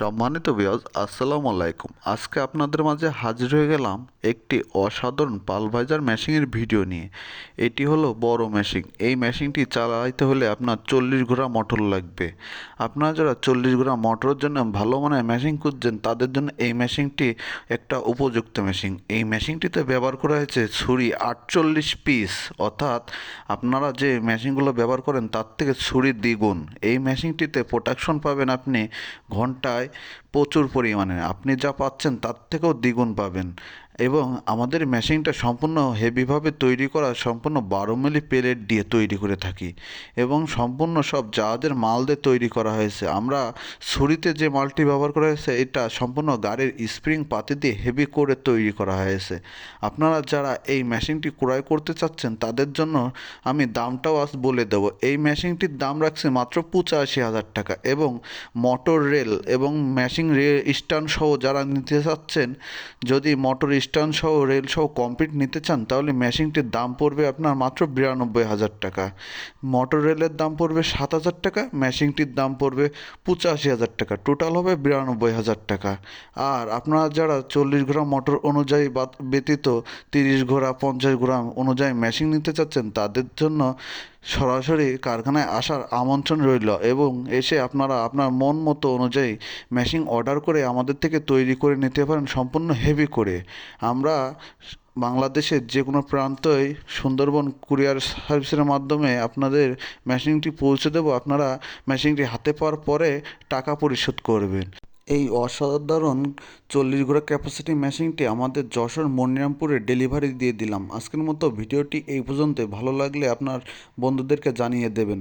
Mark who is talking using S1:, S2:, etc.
S1: সম্মানিত বিয়াজ আসসালামু আলাইকুম। আজকে আপনাদের মাঝে হাজির হয়ে গেলাম একটি অসাধারণ পালভাইজার মেশিনের ভিডিও নিয়ে। এটি হলো বড় মেশিন। এই মেশিনটি চালাইতে হলে আপনার চল্লিশ ঘোড়া মোটর লাগবে। আপনারা যারা চল্লিশ ঘোড়া মোটরের জন্য ভালো মানের মেশিন খুঁজছেন, তাদের জন্য এই মেশিনটি একটা উপযুক্ত মেশিন। এই মেশিনটিতে ব্যবহার করা হয়েছে ছুরি আটচল্লিশ পিস। অর্থাৎ আপনারা যে মেশিনগুলো ব্যবহার করেন, তার থেকে ছুরি দ্বিগুণ। এই মেশিনটিতে প্রোটেকশন পাবেন আপনি ঘন্টায় প্রচুর পরিমাণে। আপনি যা পাচ্ছেন তার থেকেও দ্বিগুণ পাবেন। এবং আমাদের মেশিনটা সম্পূর্ণ হেভিভাবে তৈরি করা, সম্পূর্ণ বারো মিলি প্লেট দিয়ে তৈরি করে থাকি এবং সম্পূর্ণ সব জাহাজের মাল দিয়ে তৈরি করা হয়েছে। আমরা ছুরিতে যে মালটি ব্যবহার করা হয়েছে, এটা সম্পূর্ণ গাড়ির স্প্রিং পাতি দিয়ে হেভি করে তৈরি করা হয়েছে। আপনারা যারা এই মেশিনটি ক্রয় করতে চাচ্ছেন, তাদের জন্য আমি দামটাও আজ বলে দেবো। এই মেশিনটির দাম রাখছে মাত্র পঁচাশি হাজার টাকা এবং মোটর রেল এবং মেশিন রে স্ট্যান্ড সহ যারা নিতে চাচ্ছেন, যদি মোটর স্ট্যান্ড সহ রেল সহ কমপ্লিট নিতে চান, তাহলে মেশিনটির দাম পড়বে আপনার মাত্র বিরানব্বই হাজার টাকা। মোটর রেলের দাম পড়বে সাত হাজার টাকা মেশিনটির দাম পড়বে পঁচাশি হাজার টাকা। টোটাল হবে বিরানব্বই হাজার টাকা। আর আপনারা যারা চল্লিশ গ্রাম মোটর অনুযায়ী ব্যতীত তিরিশ ঘোড়া, পঞ্চাশ গ্রাম অনুযায়ী মেশিন নিতে চাচ্ছেন, তাদের জন্য সরাসরি কারখানায় আসার আমন্ত্রণ রইল এবং এসে আপনারা আপনার মন মতো অনুযায়ী মেশিন অর্ডার করে আমাদের থেকে তৈরি করে নিতে পারেন সম্পূর্ণ হেভি করে। আমরা বাংলাদেশের যে কোনো প্রান্তই সুন্দরবন কুরিয়ার সার্ভিসের মাধ্যমে আপনাদের মেশিনটি পৌঁছে দেবো। আপনারা মেশিনটি হাতে পাওয়ার পরে টাকা পরিশোধ করবেন। এই অসাধারণ চল্লিশ ঘোড়া ক্যাপাসিটি মেশিনটি আমাদের যশোর মনিরামপুরে ডেলিভারি দিয়ে দিলাম। আজকের মতো ভিডিওটি এই পর্যন্ত ভালো লাগলে আপনার বন্ধুদেরকে জানিয়ে দেবেন।